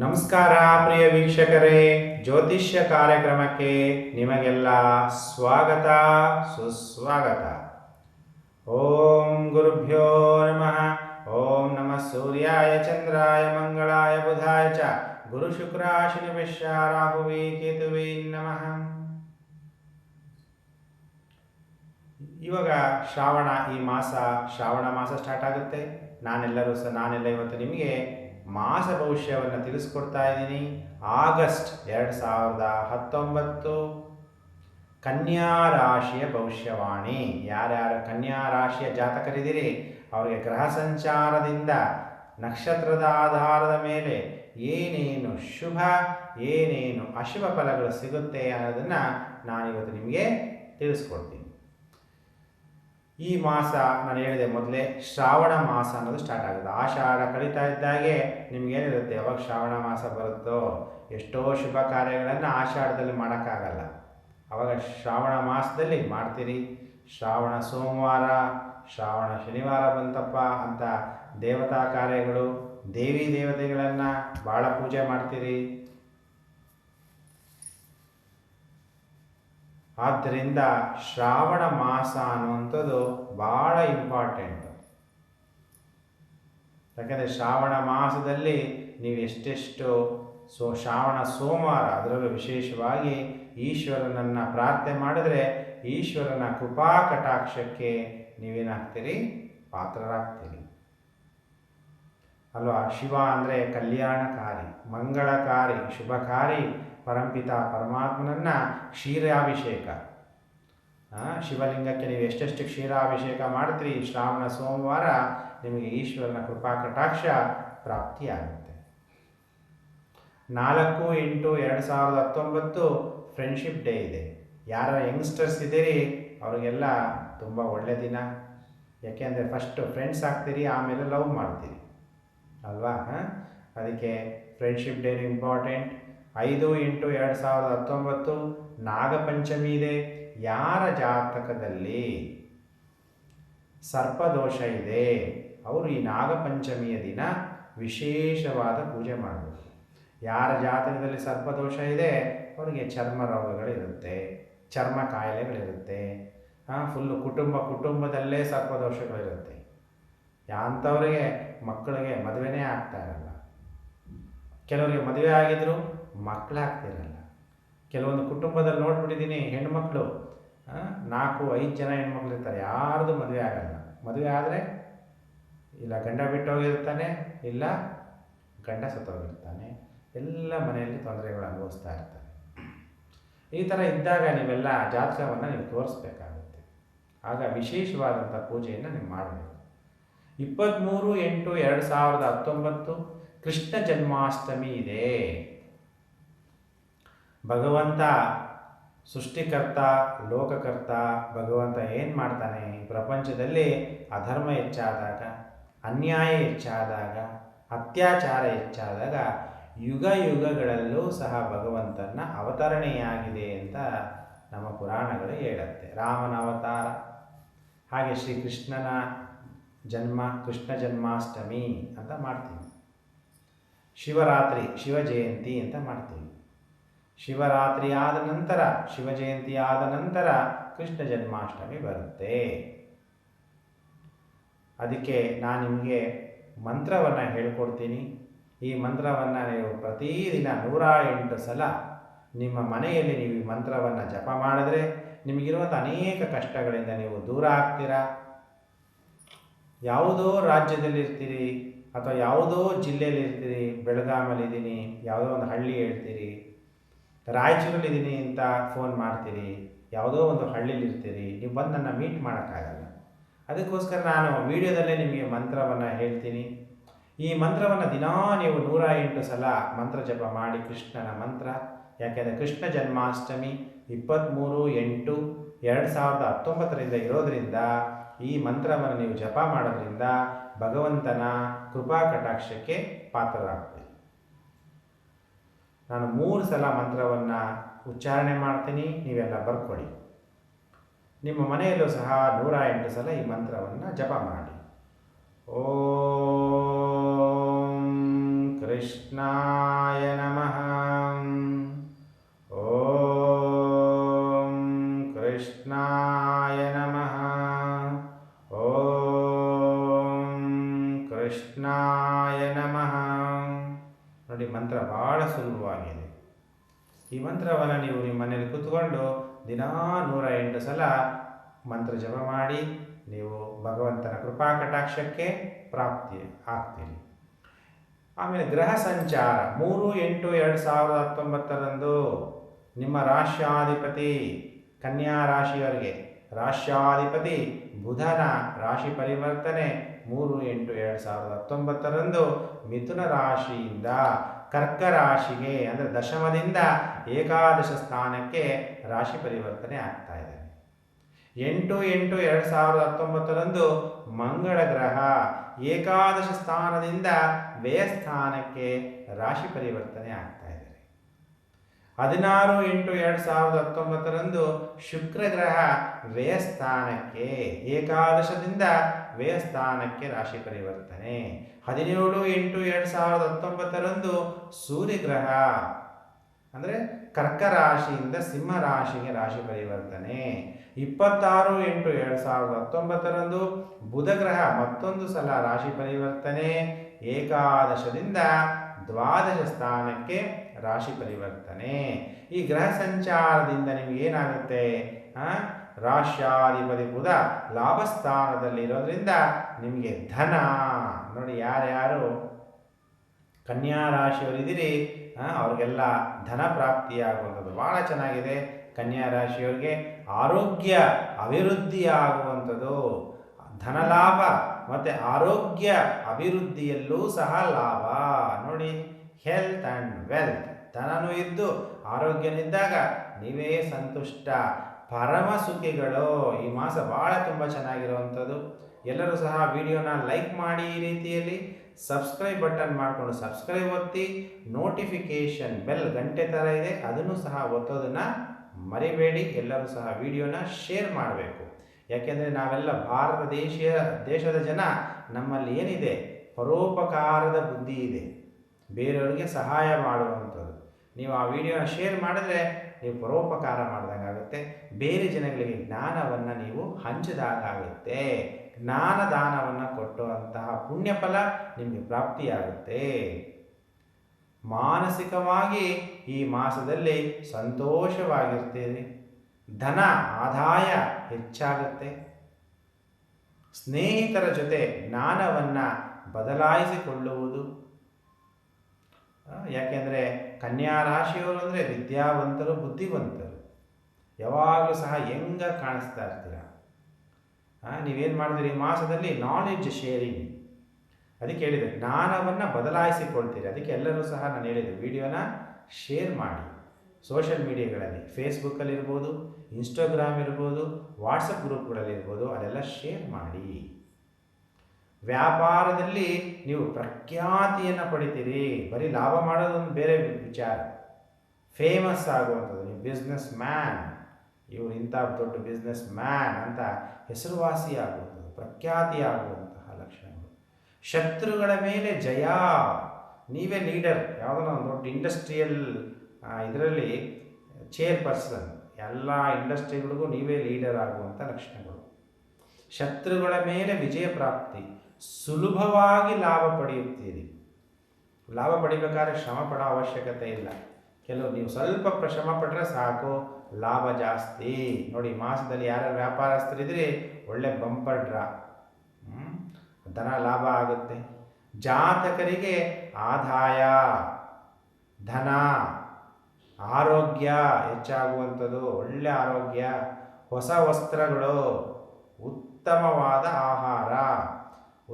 ನಮಸ್ಕಾರ ಪ್ರಿಯ ವೀಕ್ಷಕರೇ. ಜ್ಯೋತಿಷ್ಯ ಕಾರ್ಯಕ್ರಮಕ್ಕೆ ನಿಮಗೆಲ್ಲ ಸ್ವಾಗತ, ಸುಸ್ವಾಗತ. ಓಂ ಗುರುಭ್ಯೋ ನಮಃ. ಓಂ ನಮಃ ಸೂರ್ಯಾಯ, ಚಂದ್ರಾಯ, ಮಂಗಳಾಯ, ಬುಧಾಯ ಚ. ಗುರು ಶುಕ್ರಾಶಿನ ರಾಹುವೇ ಕೇತುವೇ ನಮಃ. ಇವಾಗ ಶ್ರಾವಣ, ಈ ಮಾಸ ಶ್ರಾವಣ ಮಾಸ ಸ್ಟಾರ್ಟ್ ಆಗುತ್ತೆ. ನಾನೆಲ್ಲರೂ ಸಹ, ನಾನೆಲ್ಲ ಇವತ್ತು ನಿಮಗೆ ಮಾಸ ಭವಿಷ್ಯವನ್ನು ತಿಳಿಸ್ಕೊಡ್ತಾ ಇದ್ದೀನಿ. ಆಗಸ್ಟ್ ಎರಡು ಸಾವಿರದ ಹತ್ತೊಂಬತ್ತು. ಕನ್ಯಾ ರಾಶಿಯ ಭವಿಷ್ಯವಾಣಿ. ಯಾರ್ಯಾರು ಕನ್ಯಾ ರಾಶಿಯ ಜಾತಕರಿದ್ದೀರಿ, ಅವರಿಗೆ ಗ್ರಹ ಸಂಚಾರದಿಂದ ನಕ್ಷತ್ರದ ಆಧಾರದ ಮೇಲೆ ಏನೇನು ಶುಭ, ಏನೇನು ಅಶುಭ ಫಲಗಳು ಸಿಗುತ್ತೆ ಅನ್ನೋದನ್ನು ನಾನಿವತ್ತು ನಿಮಗೆ ತಿಳಿಸ್ಕೊಡ್ತೀನಿ. ಈ ಮಾಸ ನಾನು ಹೇಳಿದೆ ಮೊದಲೇ ಶ್ರಾವಣ ಮಾಸ ಅನ್ನೋದು ಸ್ಟಾರ್ಟ್ ಆಗುತ್ತೆ. ಆಷಾಢ ಕಳೀತಾ ಇದ್ದಾಗೆ ನಿಮ್ಗೇನಿರುತ್ತೆ ಯಾವಾಗ ಶ್ರಾವಣ ಮಾಸ ಬರುತ್ತೋ? ಎಷ್ಟೋ ಶುಭ ಕಾರ್ಯಗಳನ್ನು ಆಷಾಢದಲ್ಲಿ ಮಾಡೋಕ್ಕಾಗಲ್ಲ. ಆವಾಗ ಶ್ರಾವಣ ಮಾಸದಲ್ಲಿ ಮಾಡ್ತೀರಿ. ಶ್ರಾವಣ ಸೋಮವಾರ, ಶ್ರಾವಣ ಶನಿವಾರ ಬಂತಪ್ಪ ಅಂತ ದೇವತಾ ಕಾರ್ಯಗಳು, ದೇವಿ ದೇವತೆಗಳನ್ನು ಭಾಳ ಪೂಜೆ ಮಾಡ್ತೀರಿ. ಆದ್ದರಿಂದ ಶ್ರಾವಣ ಮಾಸ ಅನ್ನುವಂಥದ್ದು ಭಾಳ ಇಂಪಾರ್ಟೆಂಟ್ ಯಾಕಂದರೆ ಶ್ರಾವಣ ಮಾಸದಲ್ಲಿ ನೀವು ಎಷ್ಟೆಷ್ಟು ಸೊ, ಶ್ರಾವಣ ಸೋಮವಾರ ಅದರಲ್ಲೂ ವಿಶೇಷವಾಗಿ ಈಶ್ವರನನ್ನು ಪ್ರಾರ್ಥನೆ ಮಾಡಿದ್ರೆ ಈಶ್ವರನ ಕೃಪಾ ಕಟಾಕ್ಷಕ್ಕೆ ನೀವೇನಾಗ್ತೀರಿ? ಪಾತ್ರರಾಗ್ತೀರಿ. ಅಲ್ವಾ? ಶಿವ ಅಂದರೆ ಕಲ್ಯಾಣಕಾರಿ, ಮಂಗಳಕಾರಿ, ಶುಭಕಾರಿ ಪರಂಪಿತ ಪರಮಾತ್ಮನನ್ನು ಕ್ಷೀರಾಭಿಷೇಕ. ಶಿವಲಿಂಗಕ್ಕೆ ನೀವು ಎಷ್ಟೆಷ್ಟು ಕ್ಷೀರಾಭಿಷೇಕ ಮಾಡ್ತೀರಿ ಶ್ರಾವಣ, ಸೋಮವಾರ ನಿಮಗೆ ಈಶ್ವರನ ಕೃಪಾ ಕಟಾಕ್ಷ ಪ್ರಾಪ್ತಿಯಾಗುತ್ತೆ. ನಾಲ್ಕು ಎಂಟು ಎರಡು ಸಾವಿರದ ಹತ್ತೊಂಬತ್ತು ಫ್ರೆಂಡ್ಶಿಪ್ ಡೇ ಇದೆ. ಯಾರ ಯಂಗ್ಸ್ಟರ್ಸ್ ಇದ್ದೀರಿ, ಅವರಿಗೆಲ್ಲ ತುಂಬ ಒಳ್ಳೆಯ ದಿನ. ಯಾಕೆಂದರೆ ಫಸ್ಟು ಫ್ರೆಂಡ್ಸ್ ಆಗ್ತೀರಿ, ಆಮೇಲೆ ಲವ್ ಮಾಡ್ತೀರಿ. ಅಲ್ವಾ? ಅದಕ್ಕೆ ಫ್ರೆಂಡ್ಶಿಪ್ ಡೇ ಇಂಪಾರ್ಟೆಂಟ್ ಐದು ಎಂಟು ಎರಡು ಸಾವಿರದ ಹತ್ತೊಂಬತ್ತು ನಾಗಪಂಚಮಿ ಇದೆ. ಯಾರ ಜಾತಕದಲ್ಲಿ ಸರ್ಪದೋಷ ಇದೆ? ಅವರು ಈ ನಾಗಪಂಚಮಿಯ ದಿನ ವಿಶೇಷವಾದ ಪೂಜೆ ಮಾಡಬೇಕು. ಯಾರ ಜಾತಕದಲ್ಲಿ ಸರ್ಪದೋಷ ಇದೆ? ಅವರಿಗೆ ಚರ್ಮ ರೋಗಗಳಿರುತ್ತೆ, ಚರ್ಮ ಕಾಯಿಲೆಗಳಿರುತ್ತೆ ಫುಲ್ಲು ಕುಟುಂಬ ಕುಟುಂಬದಲ್ಲೇ ಸರ್ಪದೋಷಗಳಿರುತ್ತೆ. ಅಂಥವ್ರಿಗೆ ಮಕ್ಕಳಿಗೆ ಮದುವೆನೇ ಆಗ್ತಾ ಇರಲ್ಲ. ಕೆಲವರಿಗೆ ಮದುವೆ ಆಗಿದ್ರು ಮಕ್ಕಳಾಗ್ತಿರಲ್ಲ ಕೆಲವೊಂದು ಕುಟುಂಬದಲ್ಲಿ ನೋಡ್ಬಿಟ್ಟಿದ್ದೀನಿ ಹೆಣ್ಮಕ್ಳು ನಾಲ್ಕು, ಐದು ಜನ ಹೆಣ್ಮಕ್ಳು ಇರ್ತಾರೆ. ಯಾರ್ದು ಮದುವೆ ಆಗಲ್ಲ. ಮದುವೆ ಆದರೆ ಇಲ್ಲ ಗಂಡ ಬಿಟ್ಟು ಹೋಗಿರ್ತಾನೆ ಇಲ್ಲ ಗಂಡ ಸತ್ತೋಗಿರ್ತಾನೆ. ಎಲ್ಲ ಮನೆಯಲ್ಲಿ ತೊಂದರೆಗಳು ಅನುಭವಿಸ್ತಾ ಇರ್ತಾರೆ. ಈ ಥರ ಇದ್ದಾಗ ನೀವೆಲ್ಲ ಜಾತಕವನ್ನು ನೀವು ತೋರಿಸ್ಬೇಕಾಗುತ್ತೆ. ಆಗ ವಿಶೇಷವಾದಂಥ ಪೂಜೆಯನ್ನು ನೀವು ಮಾಡಬೇಕು. ಇಪ್ಪತ್ತ್ಮೂರು ಎಂಟು ಎರಡು ಸಾವಿರದ ಹತ್ತೊಂಬತ್ತು ಕೃಷ್ಣ ಜನ್ಮಾಷ್ಟಮಿ ಇದೆ. ಭಗವಂತ, ಸೃಷ್ಟಿಕರ್ತ, ಲೋಕಕರ್ತ, ಭಗವಂತ ಏನು ಮಾಡ್ತಾನೆ? ಈ ಪ್ರಪಂಚದಲ್ಲಿ ಅಧರ್ಮ ಹೆಚ್ಚಾದಾಗ, ಅನ್ಯಾಯ ಹೆಚ್ಚಾದಾಗ, ಅತ್ಯಾಚಾರ ಹೆಚ್ಚಾದಾಗ, ಯುಗ ಯುಗಗಳಲ್ಲೂ ಸಹ ಭಗವಂತನ ಅವತರಣೆಯಾಗಿದೆ ಅಂತ ನಮ್ಮ ಪುರಾಣಗಳು ಹೇಳುತ್ತೆ. ರಾಮನ ಅವತಾರ, ಹಾಗೆ ಶ್ರೀಕೃಷ್ಣನ ಜನ್ಮ, ಕೃಷ್ಣ ಜನ್ಮಾಷ್ಟಮಿ ಅಂತ ಮಾಡ್ತೀವಿ. ಶಿವರಾತ್ರಿ ಶಿವ ಜಯಂತಿ ಅಂತ ಮಾಡ್ತೀವಿ. ಶಿವರಾತ್ರಿ ಆದ ನಂತರ ಶಿವ ಜಯಂತಿ ಆದ ನಂತರ ಕೃಷ್ಣ ಜನ್ಮಾಷ್ಟಮಿ ಬರುತ್ತೆ. ಅದಕ್ಕೆ ನಾನು ನಿಮಗೆ ಮಂತ್ರವನ್ನು ಹೇಳ್ಕೊಡ್ತೀನಿ. ಈ ಮಂತ್ರವನ್ನು ನೀವು ಪ್ರತಿದಿನ ನೂರ ಎಂಟು ಸಲ ನಿಮ್ಮ ಮನೆಯಲ್ಲಿ ನೀವು ಈ ಮಂತ್ರವನ್ನು ಜಪ ಮಾಡಿದ್ರೆ ನಿಮಗಿರುವಂಥ ಅನೇಕ ಕಷ್ಟಗಳಿಂದ ನೀವು ದೂರ ಆಗ್ತೀರಾ? ಯಾವುದೋ ರಾಜ್ಯದಲ್ಲಿ ಇರ್ತೀರಿ ಅಥವಾ ಯಾವುದೋ ಜಿಲ್ಲೆಯಲ್ಲಿ ಇರ್ತೀರಿ ಬೆಳಗಾಮಲ್ಲಿದ್ದೀನಿ ಯಾವುದೋ ಒಂದು ಹಳ್ಳಿ ಹೇಳ್ತೀರಿ ರಾಯಚೂರಲ್ಲಿದ್ದೀನಿ ಅಂತ ಫೋನ್ ಮಾಡ್ತೀರಿ, ಯಾವುದೋ ಒಂದು ಹಳ್ಳಿಲಿರ್ತೀರಿ ನೀವು ಬಂದು ನನ್ನ ಮೀಟ್ ಮಾಡೋಕ್ಕಾಗಲ್ಲ. ಅದಕ್ಕೋಸ್ಕರ ನಾನು ವಿಡಿಯೋದಲ್ಲೇ ನಿಮಗೆ ಮಂತ್ರವನ್ನು ಹೇಳ್ತೀನಿ. ಈ ಮಂತ್ರವನ್ನು ದಿನಾ ನೀವು ನೂರ ಎಂಟು ಸಲ ಮಂತ್ರ ಜಪ ಮಾಡಿ ಕೃಷ್ಣನ ಮಂತ್ರ. ಯಾಕೆಂದರೆ ಕೃಷ್ಣ ಜನ್ಮಾಷ್ಟಮಿ ಇಪ್ಪತ್ತ್ಮೂರು ಎಂಟು ಎರಡು ಸಾವಿರದ ಹತ್ತೊಂಬತ್ತರಿಂದ ಇರೋದರಿಂದ ಈ ಮಂತ್ರವನ್ನು ನೀವು ಜಪ ಮಾಡೋದ್ರಿಂದ ಭಗವಂತನ ಕೃಪಾ ಕಟಾಕ್ಷಕ್ಕೆ ಪಾತ್ರರಾಗ್ತೀರಿ. ನಾನು ಮೂರು ಸಲ ಮಂತ್ರವನ್ನು ಉಚ್ಚಾರಣೆ ಮಾಡ್ತೀನಿ, ನೀವೆಲ್ಲ ಬರ್ಕೊಳ್ಳಿ. ನಿಮ್ಮ ಮನೆಯಲ್ಲೂ ಸಹ ನೂರ ಎಂಟು ಸಲ ಈ ಮಂತ್ರವನ್ನು ಜಪ ಮಾಡಿ. ಓಂ ಕೃಷ್ಣ ಮಂತ್ರ ಭಾಳ ಸುಲಭವಾಗಿದೆ ಈ ಮಂತ್ರವನ್ನು ನೀವು ನಿಮ್ಮ ಮನೇಲಿ ಕೂತ್ಕೊಂಡು ದಿನಾ ನೂರ ಎಂಟು ಸಲ ಮಂತ್ರ ಜಪ ಮಾಡಿ, ನೀವು ಭಗವಂತನ ಕೃಪಾ ಕಟಾಕ್ಷಕ್ಕೆ ಪ್ರಾಪ್ತಿ ಆಗ್ತೀರಿ. ಆಮೇಲೆ ಗ್ರಹ ಸಂಚಾರ, ಮೂರು ಎಂಟು ಎರಡು ಸಾವಿರದ ಹತ್ತೊಂಬತ್ತರಂದು ನಿಮ್ಮ ರಾಶ್ಯಾಧಿಪತಿ ಕನ್ಯಾ ರಾಶಿಯವರಿಗೆ ರಾಶ್ಯಾಧಿಪತಿ ಬುಧನ ರಾಶಿ ಪರಿವರ್ತನೆ, ಮೂರು ಎಂಟು ಎರಡು ಸಾವಿರದ ಹತ್ತೊಂಬತ್ತರಂದು ಮಿಥುನ ರಾಶಿಯಿಂದ ಕರ್ಕ ರಾಶಿಗೆ ಅಂದರೆ ದಶಮದಿಂದ ಏಕಾದಶ ಸ್ಥಾನಕ್ಕೆ ರಾಶಿ ಪರಿವರ್ತನೆ ಆಗ್ತಾ ಇದೆ. ಎಂಟು ಎಂಟು ಎರಡು ಸಾವಿರದ ಹತ್ತೊಂಬತ್ತರಂದು ಮಂಗಳ ಗ್ರಹ ಏಕಾದಶ ಸ್ಥಾನದಿಂದ ವ್ಯಯಸ್ಥಾನಕ್ಕೆ ರಾಶಿ ಪರಿವರ್ತನೆ ಆಗ್ತಾ ಇದೆ. ಹದಿನಾರು ಎಂಟು ಎರಡು ಸಾವಿರದ ಹತ್ತೊಂಬತ್ತರಂದು ಶುಕ್ರ ಗ್ರಹ ವ್ಯಯಸ್ಥಾನಕ್ಕೆ ಏಕಾದಶದಿಂದ ವ್ಯಯಸ್ಥಾನಕ್ಕೆ ರಾಶಿ ಪರಿವರ್ತನೆ. ಹದಿನೇಳು ಎಂಟು ಎರಡು ಸಾವಿರದ ಹತ್ತೊಂಬತ್ತರಂದು ಸೂರ್ಯಗ್ರಹ. ಅಂದರೆ ಕರ್ಕ ರಾಶಿಯಿಂದ ಸಿಂಹ ರಾಶಿಗೆ ರಾಶಿ ಪರಿವರ್ತನೆ. ಇಪ್ಪತ್ತಾರು ಎಂಟು ಎರಡು ಸಾವಿರದ ಹತ್ತೊಂಬತ್ತರಂದು ಬುಧ ಗ್ರಹ ಮತ್ತೊಂದು ಸಲ ರಾಶಿ ಪರಿವರ್ತನೆ. ಏಕಾದಶದಿಂದ ದ್ವಾದಶ ಸ್ಥಾನಕ್ಕೆ ರಾಶಿ ಪರಿವರ್ತನೆ. ಈ ಗ್ರಹ ಸಂಚಾರದಿಂದ ನಿಮ್ಗೆ ಏನಾಗುತ್ತೆ? ಆ, ರಾಶ್ಯಾಧಿಪತಿ ಬುಧ ಲಾಭಸ್ಥಾನದಲ್ಲಿ ಇರೋದ್ರಿಂದ ನಿಮಗೆ ಧನ. ನೋಡಿ ಯಾರ್ಯಾರು ಕನ್ಯಾ ರಾಶಿಯವರಿದ್ದೀರಿ ಅವ್ರಿಗೆಲ್ಲ ಧನ ಪ್ರಾಪ್ತಿಯಾಗುವಂಥದ್ದು ಭಾಳ ಚೆನ್ನಾಗಿದೆ. ಕನ್ಯಾ ರಾಶಿಯವರಿಗೆ ಆರೋಗ್ಯ ಅಭಿವೃದ್ಧಿ ಆಗುವಂಥದ್ದು ಧನ ಲಾಭ ಮತ್ತು ಆರೋಗ್ಯ ಅಭಿವೃದ್ಧಿಯಲ್ಲೂ ಸಹ ಲಾಭ. ನೋಡಿ ಹೆಲ್ತ್ ಆ್ಯಂಡ್ ವೆಲ್ತ್ ಧನನೂ ಇದ್ದು ಆರೋಗ್ಯನಿದ್ದಾಗ ನೀವೇ ಸಂತುಷ್ಟ. ಪರಮ ಸುಖಿಗಳು ಈ ಮಾಸ ಭಾಳ ತುಂಬ ಚೆನ್ನಾಗಿರುವಂಥದ್ದು. ಎಲ್ಲರೂ ಸಹ ವಿಡಿಯೋನ ಲೈಕ್ ಮಾಡಿ ಈ ರೀತಿಯಲ್ಲಿ. ಸಬ್ಸ್ಕ್ರೈಬ್ ಬಟನ್ ಮಾಡಿಕೊಂಡು ಸಬ್ಸ್ಕ್ರೈಬ್ ಒತ್ತಿ, ನೋಟಿಫಿಕೇಷನ್ ಬೆಲ್ ಗಂಟೆ ಥರ ಇದೆ, ಅದನ್ನು ಸಹ ಒತ್ತೋದನ್ನು ಮರಿಬೇಡಿ. ಎಲ್ಲರೂ ಸಹ ವಿಡಿಯೋನ ಶೇರ್ ಮಾಡಬೇಕು. ಯಾಕೆಂದರೆ ನಾವೆಲ್ಲ ಭಾರತ ದೇಶೀಯ, ದೇಶದ ಜನ, ನಮ್ಮಲ್ಲಿ ಏನಿದೆ? ಪರೋಪಕಾರದ ಬುದ್ಧಿ ಇದೆ. ಬೇರೆಯವರಿಗೆ ಸಹಾಯ ಮಾಡುವಂಥದ್ದು. ನೀವು ಆ ವಿಡಿಯೋನ ಶೇರ್ ಮಾಡಿದ್ರೆ ನೀವು ಪರೋಪಕಾರ ಮಾಡಿದಂಗಾಗುತ್ತೆ ಬೇರೆ ಜನಗಳಿಗೆ ಜ್ಞಾನವನ್ನು ನೀವು ಹಂಚಿದಾಗುತ್ತೆ ಜ್ಞಾನದಾನವನ್ನು ಕೊಟ್ಟುವಂತಹ ಪುಣ್ಯಫಲ ನಿಮಗೆ ಪ್ರಾಪ್ತಿಯಾಗುತ್ತೆ. ಮಾನಸಿಕವಾಗಿ ಈ ಮಾಸದಲ್ಲಿ ಸಂತೋಷವಾಗಿರ್ತೀರಿ. ಧನ, ಆದಾಯ ಹೆಚ್ಚಾಗುತ್ತೆ. ಸ್ನೇಹಿತರ ಜೊತೆ ಜ್ಞಾನವನ್ನು ಬದಲಾಯಿಸಿಕೊಳ್ಳುವುದು ಯಾಕೆಂದರೆ ಕನ್ಯಾ ರಾಶಿಯವರು ಅಂದರೆ ವಿದ್ಯಾವಂತರು, ಬುದ್ಧಿವಂತರು. ಯಾವಾಗಲೂ ಸಹ ಹೆಂಗ ಕಾಣಿಸ್ತಾ ಇರ್ತೀರ? ನೀವೇನು ಮಾಡಿದ್ರಿ? ಈ ಮಾಸದಲ್ಲಿ ನಾಲೆಡ್ಜ್ ಶೇರಿಂಗ್ ಅದಕ್ಕೆ ಹೇಳಿದೆ, ಜ್ಞಾನವನ್ನು ಬದಲಾಯಿಸಿಕೊಳ್ತೀರಿ. ಅದಕ್ಕೆ ಎಲ್ಲರೂ ಸಹ ನಾನು ಹೇಳಿದೆ, ವಿಡಿಯೋನ ಶೇರ್ ಮಾಡಿ. ಸೋಷಿಯಲ್ ಮೀಡಿಯಾಗಳಲ್ಲಿ ಫೇಸ್ಬುಕ್ಕಲ್ಲಿರ್ಬೋದು ಇನ್ಸ್ಟಾಗ್ರಾಮ್ ಇರ್ಬೋದು ವಾಟ್ಸಪ್ ಗ್ರೂಪ್ಗಳಲ್ಲಿರ್ಬೋದು ಅದೆಲ್ಲ ಶೇರ್ ಮಾಡಿ. ವ್ಯಾಪಾರದಲ್ಲಿ ನೀವು ಪ್ರಖ್ಯಾತಿಯನ್ನು ಪಡಿತೀರಿ. ಬರೀ ಲಾಭ ಮಾಡೋದೊಂದು ಬೇರೆ ವಿಚಾರ. ಫೇಮಸ್ ಆಗುವಂಥದ್ದು, ನೀವು ಬಿಸ್ನೆಸ್ ಮ್ಯಾನ್ ಇವರು ಇಂಥ ದೊಡ್ಡ ಬಿಸ್ನೆಸ್ ಮ್ಯಾನ್ ಅಂತ ಹೆಸರುವಾಸಿ ಆಗುವಂಥದ್ದು, ಪ್ರಖ್ಯಾತಿ ಆಗುವಂತಹ ಲಕ್ಷಣಗಳು. ಶತ್ರುಗಳ ಮೇಲೆ ಜಯ. ನೀವೇ ಲೀಡರ್ ಯಾವುದೋ ಒಂದು ದೊಡ್ಡ ಇಂಡಸ್ಟ್ರಿಯಲ್ ಇದರಲ್ಲಿ ಚೇರ್ ಪರ್ಸನ್ ಎಲ್ಲ ಇಂಡಸ್ಟ್ರಿಗಳಿಗೂ ನೀವೇ ಲೀಡರ್ ಆಗುವಂಥ ಲಕ್ಷಣಗಳು. ಶತ್ರುಗಳ ಮೇಲೆ ವಿಜಯ ಪ್ರಾಪ್ತಿ. ಸುಲಭವಾಗಿ ಲಾಭ ಪಡೆಯುತ್ತೀರಿ. ಲಾಭ ಪಡಿಬೇಕಾದ್ರೆ ಶ್ರಮ ಪಡೋ ಅವಶ್ಯಕತೆ ಇಲ್ಲ. ಕೆಲವು ನೀವು ಸ್ವಲ್ಪ ಶ್ರಮ ಪಟ್ಟರೆ ಸಾಕು, ಲಾಭ ಜಾಸ್ತಿ. ನೋಡಿ, ಮಾಸದಲ್ಲಿ ಯಾರ್ಯಾರು ವ್ಯಾಪಾರಸ್ಥರಿದ್ರಿ ಒಳ್ಳೆ ಬಂಪರ್ ಡ್ರಾ? ಧನ ಲಾಭ ಆಗುತ್ತೆ. ಜಾತಕರಿಗೆ ಆದಾಯ, ಧನ, ಆರೋಗ್ಯ ಹೆಚ್ಚಾಗುವಂಥದ್ದು, ಒಳ್ಳೆ ಆರೋಗ್ಯ, ಹೊಸ ವಸ್ತ್ರಗಳು, ಉತ್ತಮವಾದ ಆಹಾರ.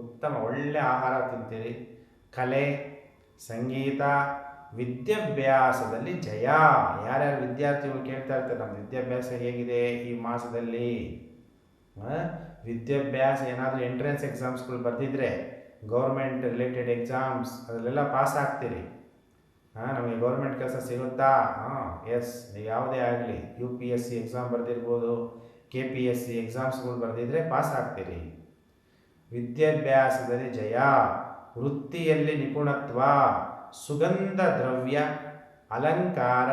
ಉತ್ತಮ ಒಳ್ಳೆ ಆಹಾರ ತಿಂತೀರಿ. ಕಲೆ, ಸಂಗೀತ, ವಿದ್ಯಾಭ್ಯಾಸದಲ್ಲಿ ಜಯ. ಯಾರ್ಯಾರು ವಿದ್ಯಾರ್ಥಿಗಳು ಕೇಳ್ತಾ ಇರ್ತಾರೆ, ನಮ್ಮ ವಿದ್ಯಾಭ್ಯಾಸ ಹೇಗಿದೆ ಈ ಮಾಸದಲ್ಲಿ? ವಿದ್ಯಾಭ್ಯಾಸ ಏನಾದರೂ ಎಂಟ್ರೆನ್ಸ್ ಎಕ್ಸಾಮ್ಸ್ಗಳು ಬರ್ತಿದ್ರೆ ಗೌರ್ಮೆಂಟ್ ರಿಲೇಟೆಡ್ ಎಕ್ಸಾಮ್ಸ್ ಅದರಲ್ಲೆಲ್ಲ ಪಾಸ್ ಆಗ್ತೀರಿ. ಹಾಂ, ನಮಗೆ ಗೌರ್ಮೆಂಟ್ ಕೆಲಸ ಸಿಗುತ್ತಾ? ಹಾಂ ಎಸ್ ಯಾವುದೇ ಆಗಲಿ U P S C exam ಬರೆದಿರ್ಬೋದು K P S C ಎಕ್ಸಾಮ್ಸ್ಗಳು ಬರೆದಿದ್ರೆ ಪಾಸ್ ಆಗ್ತೀರಿ. ವಿದ್ಯಾಭ್ಯಾಸದಲ್ಲಿ ಜಯ, ವೃತ್ತಿಯಲ್ಲಿ ನಿಪುಣತ್ವ, ಸುಗಂಧ ದ್ರವ್ಯ, ಅಲಂಕಾರ,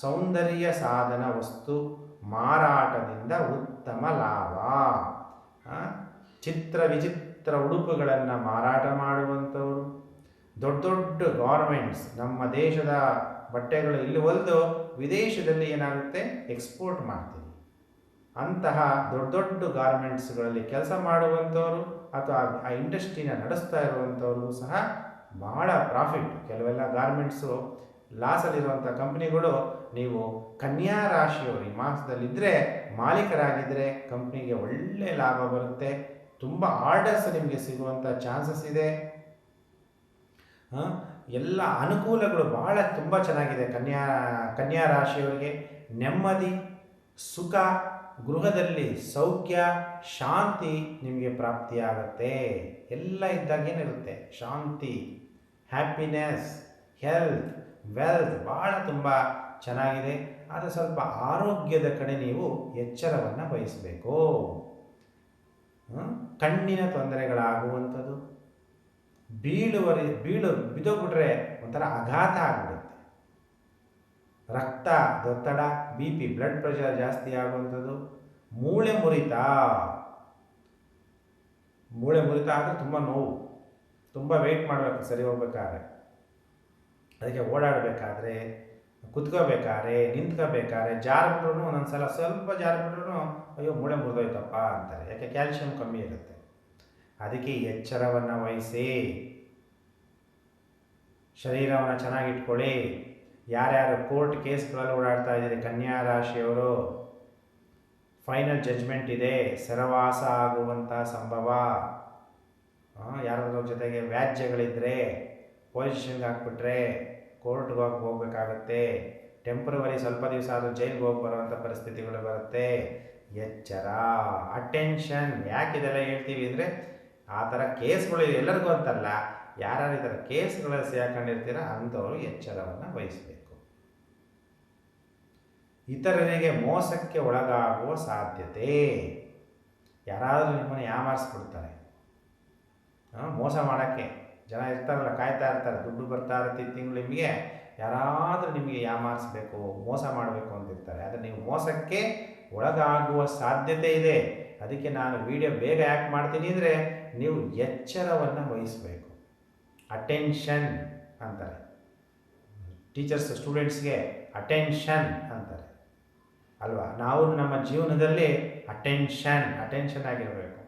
ಸೌಂದರ್ಯ ಸಾಧನ ವಸ್ತು, ಮಾರಾಟದಿಂದ ಉತ್ತಮ ಲಾಭ. ಚಿತ್ರ ವಿಚಿತ್ರ ಉಡುಪುಗಳನ್ನು ಮಾರಾಟ ಮಾಡುವಂಥವರು. ದೊಡ್ಡ ದೊಡ್ಡ ಗಾರ್ಮೆಂಟ್ಸ್ ನಮ್ಮ ದೇಶದ ಬಟ್ಟೆಗಳು ಇಲ್ಲಿ ಹೊಲಿದು ವಿದೇಶದಲ್ಲಿ ಏನಾಗುತ್ತೆ? ಎಕ್ಸ್ಪೋರ್ಟ್ ಮಾಡ್ತೀವಿ. ಅಂತಹ ದೊಡ್ಡ ದೊಡ್ಡ ಗಾರ್ಮೆಂಟ್ಸ್ಗಳಲ್ಲಿ ಕೆಲಸ ಮಾಡುವಂಥವ್ರು ಅಥವಾ ಆ ಇಂಡಸ್ಟ್ರಿನ ನಡೆಸ್ತಾ ಇರುವಂಥವ್ರಿಗೂ ಸಹ ಭಾಳ ಪ್ರಾಫಿಟ್ ಕೆಲವೆಲ್ಲ ಗಾರ್ಮೆಂಟ್ಸು ಲಾಸಲ್ಲಿರುವಂಥ ಕಂಪ್ನಿಗಳು ನೀವು ಕನ್ಯಾ ರಾಶಿಯವರು ಈ ಮಾಸದಲ್ಲಿದ್ದರೆ ಮಾಲೀಕರಾಗಿದ್ದರೆ ಕಂಪ್ನಿಗೆ ಒಳ್ಳೆ ಲಾಭ ಬರುತ್ತೆ. ತುಂಬ ಆರ್ಡರ್ಸ್ ನಿಮಗೆ ಸಿಗುವಂಥ ಚಾನ್ಸಸ್ ಇದೆ. ಎಲ್ಲ ಅನುಕೂಲಗಳು ಭಾಳ ತುಂಬ ಚೆನ್ನಾಗಿದೆ ಕನ್ಯಾ ಕನ್ಯಾ ರಾಶಿಯವರಿಗೆ. ನೆಮ್ಮದಿ, ಸುಖ ಗೃಹದಲ್ಲಿ ಸೌಖ್ಯ, ಶಾಂತಿ ನಿಮಗೆ ಪ್ರಾಪ್ತಿಯಾಗತ್ತೆ. ಎಲ್ಲ ಇದ್ದಾಗೇನಿರುತ್ತೆ ಶಾಂತಿ ಹ್ಯಾಪಿನೆಸ್ ಹೆಲ್ತ್ ವೆಲ್ತ್ ಭಾಳ ತುಂಬ ಚೆನ್ನಾಗಿದೆ. ಆದರೆ ಸ್ವಲ್ಪ ಆರೋಗ್ಯದ ಕಡೆ ನೀವು ಎಚ್ಚರವನ್ನು ವಹಿಸಬೇಕು? ಕಣ್ಣಿನ ತೊಂದರೆಗಳಾಗುವಂಥದ್ದು. ಬೀಳುವರಿ, ಬೀಳು, ಬಿದೋಗ್ಬಿಟ್ರೆ ಒಂಥರ ಆಘಾತ ಆಗಿಬಿಡುತ್ತೆ. ರಕ್ತ ಒತ್ತಡ ಬಿ ಪಿ ಬ್ಲಡ್ ಪ್ರೆಷರ್ ಜಾಸ್ತಿ ಆಗುವಂಥದ್ದು. ಮೂಳೆ ಮುರಿತ. ಮೂಳೆ ಮುರಿತ ಆದರೆ ತುಂಬ ನೋವು. ತುಂಬ ವೆಯ್ಟ್ ಮಾಡಬೇಕು ಸರಿ ಹೋಗ್ಬೇಕಾದ್ರೆ. ಅದಕ್ಕೆ ಓಡಾಡಬೇಕಾದ್ರೆ, ಕುತ್ಕೋಬೇಕಾದ್ರೆ, ನಿಂತ್ಕೋಬೇಕಾದ್ರೆ ಜಾರ್ಬಿಟ್ರು ಒಂದೊಂದು ಸಲ ಸ್ವಲ್ಪ ಜಾರ್ಬಿಟ್ರು ಅಯ್ಯೋ ಮೂಳೆ ಮುರಿದೋಯ್ತಪ್ಪ ಅಂತಾರೆ. ಯಾಕೆ? ಕ್ಯಾಲ್ಶಿಯಂ ಕಮ್ಮಿ ಇರುತ್ತೆ. ಅದಕ್ಕೆ ಎಚ್ಚರವನ್ನು ವಹಿಸಿ. ಶರೀರವನ್ನು ಚೆನ್ನಾಗಿಟ್ಕೊಳ್ಳಿ. ಯಾರ್ಯಾರು ಕೋರ್ಟ್ ಕೇಸ್ಗಳಲ್ಲಿ ಓಡಾಡ್ತಾ ಇದ್ದೀರಿ, ಕನ್ಯಾ ರಾಶಿಯವರು ಫೈನಲ್ ಜಡ್ಜ್ಮೆಂಟ್ ಇದೆ, ಸರವಾಸ ಆಗುವಂಥ ಸಂಭವ. ಯಾರಾದ್ರ ಜೊತೆಗೆ ವ್ಯಾಜ್ಯಗಳಿದ್ದರೆ ಪೊಲೀಸ್ ಸ್ಟೇಷನ್ಗೆ ಹಾಕ್ಬಿಟ್ರೆ ಕೋರ್ಟ್ಗೆ ಹೋಗಿ, ಹೋಗ್ಬೇಕಾಗುತ್ತೆ. ಟೆಂಪ್ರವರಿ ಸ್ವಲ್ಪ ದಿವಸ ಆದರೂ ಜೈಲಿಗೆ ಹೋಗಿ ಬರುವಂಥ ಪರಿಸ್ಥಿತಿಗಳು ಬರುತ್ತೆ. ಎಚ್ಚರ ಅಟೆನ್ಷನ್ ಯಾಕಿದೆಲ್ಲ ಹೇಳ್ತೀವಿ ಅಂದರೆ, ಆ ಥರ ಕೇಸ್ಗಳು ಎಲ್ಲರಿಗೂ ಅಂತಲ್ಲ, ಯಾರ್ಯಾರು ಈ ಥರ ಕೇಸ್ಗಳಲ್ಲಿ ಸಿಗಾಕೊಂಡಿರ್ತೀರ ಅಂಥವ್ರು ಎಚ್ಚರವನ್ನು ವಹಿಸಬೇಕು. ಇತರರಿಗೆ ಮೋಸಕ್ಕೆ ಒಳಗಾಗುವ ಸಾಧ್ಯತೆ. ಯಾರಾದರೂ ನಿಮ್ಮನ್ನು ಯಾಮಾರಿಸ್ಬಿಡ್ತಾರೆ. ಮೋಸ ಮಾಡೋಕ್ಕೆ ಜನ ಇರ್ತಾರಲ್ಲ, ಕಾಯ್ತಾ ಇರ್ತಾರೆ, ದುಡ್ಡು ಬರ್ತಾ ಇರುತ್ತೆ ತಿಂಗಳು ನಿಮಗೆ. ಯಾರಾದರೂ ನಿಮಗೆ ಯಾಮಾರಿಸ್ಬೇಕು, ಮೋಸ ಮಾಡಬೇಕು ಅಂತಿರ್ತಾರೆ. ಆದರೆ ನೀವು ಮೋಸಕ್ಕೆ ಒಳಗಾಗುವ ಸಾಧ್ಯತೆ ಇದೆ. ಅದಕ್ಕೆ ನಾನು ವಿಡಿಯೋ ಬೇಗ ಯಾಕೆ ಮಾಡ್ತೀನಿ ಅಂದರೆ ನೀವು ಎಚ್ಚರವನ್ನು ವಹಿಸಬೇಕು. ಅಟೆನ್ಷನ್ ಅಂತಾರೆ. ಟೀಚರ್ಸ್, ಸ್ಟೂಡೆಂಟ್ಸ್ಗೆ ಅಟೆನ್ಷನ್ ಅಂತಾರೆ. ಅಲ್ವಾ? ನಾವು ನಮ್ಮ ಜೀವನದಲ್ಲಿ ಅಟೆನ್ಷನ್ ಅಟೆನ್ಷನ್ ಆಗಿರಬೇಕು.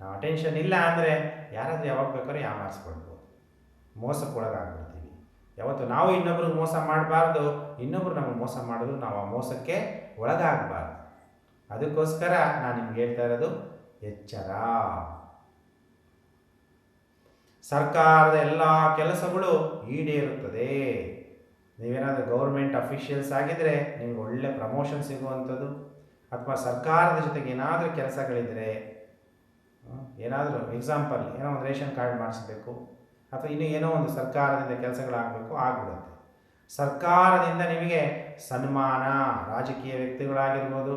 ನಾವು ಅಟೆನ್ಷನ್ ಇಲ್ಲ ಅಂದರೆ ಯಾರಾದರೂ ಯಾವಾಗ ಬೇಕಾದ್ರೂ ಯಾಮಾರಿಸ್ಕೊಳ್ಬೋದು ಮೋಸಕ್ಕೆ ಒಳಗಾಗ್ಬಿಡ್ತೀವಿ ಯಾವತ್ತು ನಾವು ಇನ್ನೊಬ್ರಿಗೆ ಮೋಸ ಮಾಡಬಾರ್ದು, ಇನ್ನೊಬ್ರು ನಮಗೆ ಮೋಸ ಮಾಡಿದ್ರು ನಾವು ಆ ಮೋಸಕ್ಕೆ ಒಳಗಾಗಬಾರ್ದು. ಅದಕ್ಕೋಸ್ಕರ ನಾನು ನಿಮ್ಗೆ ಹೇಳ್ತಾ ಇರೋದು, ಎಚ್ಚರ. ಸರ್ಕಾರದ ಎಲ್ಲ ಕೆಲಸಗಳು ಈಡೇರುತ್ತದೆ. ನೀವೇನಾದರೂ ಗೌರ್ಮೆಂಟ್ ಅಫಿಷಿಯಲ್ಸ್ ಆಗಿದ್ದರೆ ನಿಮ್ಗೆ ಒಳ್ಳೆ ಪ್ರಮೋಷನ್ ಸಿಗುವಂಥದ್ದು. ಅಥವಾ ಸರ್ಕಾರದ ಜೊತೆಗೆ ಏನಾದರೂ ಕೆಲಸಗಳಿದ್ದರೆ ಏನಾದರೂ ಎಕ್ಸಾಂಪಲ್ ಏನೋ ಒಂದು ರೇಷನ್ ಕಾರ್ಡ್ ಮಾಡಿಸ್ಬೇಕು, ಅಥವಾ ಇನ್ನೂ ಏನೋ ಒಂದು ಸರ್ಕಾರದಿಂದ ಕೆಲಸಗಳಾಗಬೇಕು, ಆಗಿಬಿಡುತ್ತೆ. ಸರ್ಕಾರದಿಂದ ನಿಮಗೆ ಸನ್ಮಾನ, ರಾಜಕೀಯ ವ್ಯಕ್ತಿಗಳಾಗಿರ್ಬೋದು,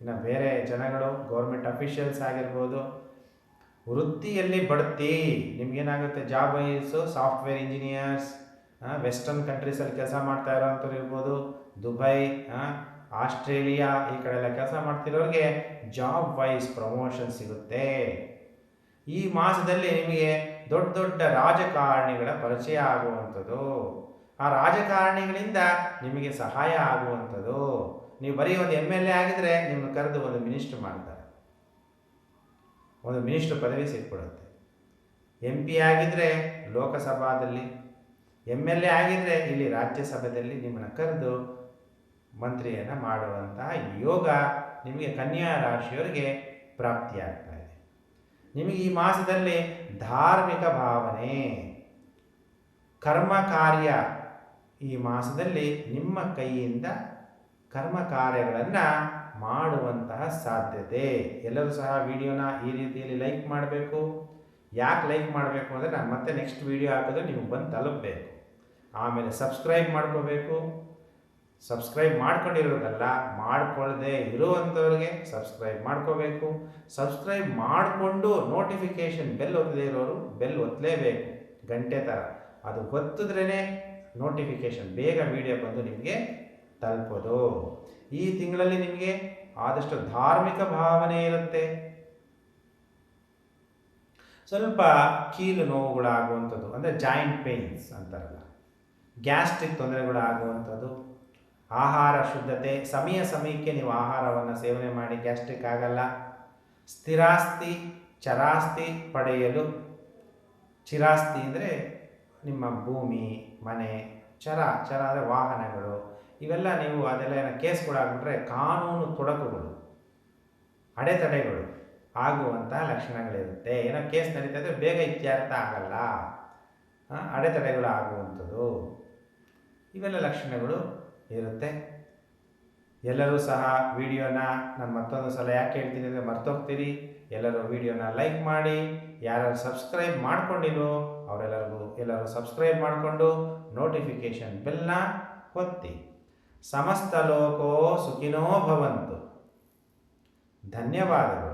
ಇನ್ನು ಬೇರೆ ಜನಗಳು ಗೌರ್ಮೆಂಟ್ ಅಫಿಷಿಯಲ್ಸ್ ಆಗಿರ್ಬೋದು, ವೃತ್ತಿಯಲ್ಲಿ ಬಡ್ತಿ, ನಿಮ್ಗೇನಾಗುತ್ತೆ job wise software engineers western ಕಂಟ್ರೀಸಲ್ಲಿ ಕೆಲಸ ಮಾಡ್ತಾ ಇರೋಂಥವ್ರು ಇರ್ಬೋದು, ದುಬೈ ಆಸ್ಟ್ರೇಲಿಯಾ, ಈ ಕಡೆ ಎಲ್ಲ ಕೆಲಸ ಮಾಡ್ತಿರೋರಿಗೆ ಜಾಬ್ ವೈಸ್ ಪ್ರಮೋಷನ್ ಸಿಗುತ್ತೆ. ಈ ಮಾಸದಲ್ಲಿ ನಿಮಗೆ ದೊಡ್ಡ ದೊಡ್ಡ ರಾಜಕಾರಣಿಗಳ ಪರಿಚಯ ಆಗುವಂಥದ್ದು. ಆ ರಾಜಕಾರಣಿಗಳಿಂದ ನಿಮಗೆ ಸಹಾಯ ಆಗುವಂಥದ್ದು. ನೀವು ಬರೀ ಒಂದು ಎಂ ಎಲ್ ಎ ಆಗಿದ್ರೆ ನಿಮ್ಮನ್ನು ಕರೆದು ಒಂದು ಮಿನಿಸ್ಟರ್ ಮಾಡ್ತಾರೆ. ಒಂದು ಮಿನಿಸ್ಟರ್ ಪದವಿ ಸಿಕ್ಬಿಡುತ್ತೆ. ಎಂ ಪಿ ಆಗಿದ್ದರೆ ಲೋಕಸಭಾದಲ್ಲಿ ಎಂ ಎಲ್ ಎ ಆಗಿದ್ದರೆ ಇಲ್ಲಿ ರಾಜ್ಯಸಭೆಯಲ್ಲಿ ನಿಮ್ಮನ್ನು ಕರೆದು ಮಂತ್ರಿಯನ್ನು ಮಾಡುವಂತಹ ಯೋಗ ನಿಮಗೆ ಕನ್ಯಾ ರಾಶಿಯವರಿಗೆ ಪ್ರಾಪ್ತಿಯಾಗ್ತಾ ಇದೆ. ನಿಮಗೆ ಈ ಮಾಸದಲ್ಲಿ ಧಾರ್ಮಿಕ ಭಾವನೆ ಕರ್ಮ ಕಾರ್ಯ ಈ ಮಾಸದಲ್ಲಿ ನಿಮ್ಮ ಕೈಯಿಂದ ಕರ್ಮ ಕಾರ್ಯಗಳನ್ನು ಮಾಡುವಂತಹ ಸಾಧ್ಯತೆ. ಎಲ್ಲರೂ ಸಹ ವಿಡಿಯೋನ ಈ ರೀತಿಯಲ್ಲಿ ಲೈಕ್ ಮಾಡಬೇಕು. ಯಾಕೆ ಲೈಕ್ ಮಾಡಬೇಕು ಅಂದರೆ ನಾನು ಮತ್ತೆ ನೆಕ್ಸ್ಟ್ ವಿಡಿಯೋ ಹಾಕಿದ್ರೆ ನಿಮಗೆ ಬಂದು ತಲುಪಬೇಕು. ಆಮೇಲೆ ಸಬ್ಸ್ಕ್ರೈಬ್ ಮಾಡ್ಕೋಬೇಕು. ಸಬ್ಸ್ಕ್ರೈಬ್ ಮಾಡ್ಕೊಂಡಿರೋದಲ್ಲ ಮಾಡ್ಕೊಳ್ಳದೆ ಇರುವಂಥವ್ರಿಗೆ ಸಬ್ಸ್ಕ್ರೈಬ್ ಮಾಡ್ಕೋಬೇಕು. ಸಬ್ಸ್ಕ್ರೈಬ್ ಮಾಡಿಕೊಂಡು ನೋಟಿಫಿಕೇಷನ್ ಬೆಲ್ ಒತ್ತದೇ ಇರೋರು ಬೆಲ್ ಒತ್ತಲೇಬೇಕು ಗಂಟೆ ಥರ ಅದು ಒತ್ತಿದ್ರೇ ನೋಟಿಫಿಕೇಷನ್ ಬೇಗ ವಿಡಿಯೋ ಬಂದು ನಿಮಗೆ ತಲುಪೋದು. ಈ ತಿಂಗಳಲ್ಲಿ ನಿಮಗೆ ಆದಷ್ಟು ಧಾರ್ಮಿಕ ಭಾವನೆ ಇರುತ್ತೆ. ಸ್ವಲ್ಪ ಕೀಲು ನೋವುಗಳಾಗುವಂಥದ್ದು, ಅಂದರೆ ಜಾಯಿಂಟ್ ಪೇಯ್ನ್ಸ್ ಅಂತಾರಲ್ಲ. ಗ್ಯಾಸ್ಟ್ರಿಕ್ ತೊಂದರೆಗಳಾಗುವಂಥದ್ದು, ಆಹಾರ ಶುದ್ಧತೆ, ಸಮಯ ಸಮಯಕ್ಕೆ ನೀವು ಆಹಾರವನ್ನು ಸೇವನೆ ಮಾಡಿ, ಗ್ಯಾಸ್ಟ್ರಿಕ್ ಆಗಲ್ಲ. ಸ್ಥಿರಾಸ್ತಿ, ಚರಾಸ್ತಿ ಪಡೆಯಲು, ಚಿರಾಸ್ತಿ ಅಂದರೆ ನಿಮ್ಮ ಭೂಮಿ, ಮನೆ, ಚರ ಚರ ಅಂದರೆ ವಾಹನಗಳು, ಇವೆಲ್ಲ ನೀವು ಅದೆಲ್ಲ ಏನೋ ಕೇಸ್ಗಳಾಗ್ಬಿಟ್ರೆ ಕಾನೂನು ತೊಡಕುಗಳು, ಅಡೆತಡೆಗಳು. ಆಗುವಂತಹ ಲಕ್ಷಣಗಳಿರುತ್ತೆ. ಏನೋ ಕೇಸ್ ನಡೀತಾ ಇದ್ರೆ ಬೇಗ ಇತ್ಯರ್ಥ ಆಗಲ್ಲ. ಅಡೆತಡೆಗಳು ಆಗುವಂಥದ್ದು. ಇವೆಲ್ಲ ಲಕ್ಷಣಗಳು ಇರುತ್ತೆ. ಎಲ್ಲರೂ ಸಹ ವಿಡಿಯೋನ ನಾನು ಮತ್ತೊಂದು ಸಲ ಯಾಕೆ ಹೇಳ್ತೀನಿ ಅಂದರೆ ಮರ್ತೋಗ್ತೀರಿ. ಎಲ್ಲರೂ ವಿಡಿಯೋನ ಲೈಕ್ ಮಾಡಿ. ಯಾರು ಸಬ್ಸ್ಕ್ರೈಬ್ ಮಾಡ್ಕೊಂಡಿರೋ ಅವರೆಲ್ಲರಿಗೂ ಎಲ್ಲರೂ ಸಬ್ಸ್ಕ್ರೈಬ್ ಮಾಡಿಕೊಂಡು ನೋಟಿಫಿಕೇಷನ್ ಬೆಲ್ಲ ಒತ್ತಿ. ಸಮಸ್ತ ಲೋಕೋ ಸುಖಿನೋ ಭವಂತು. ಧನ್ಯವಾದಗಳು.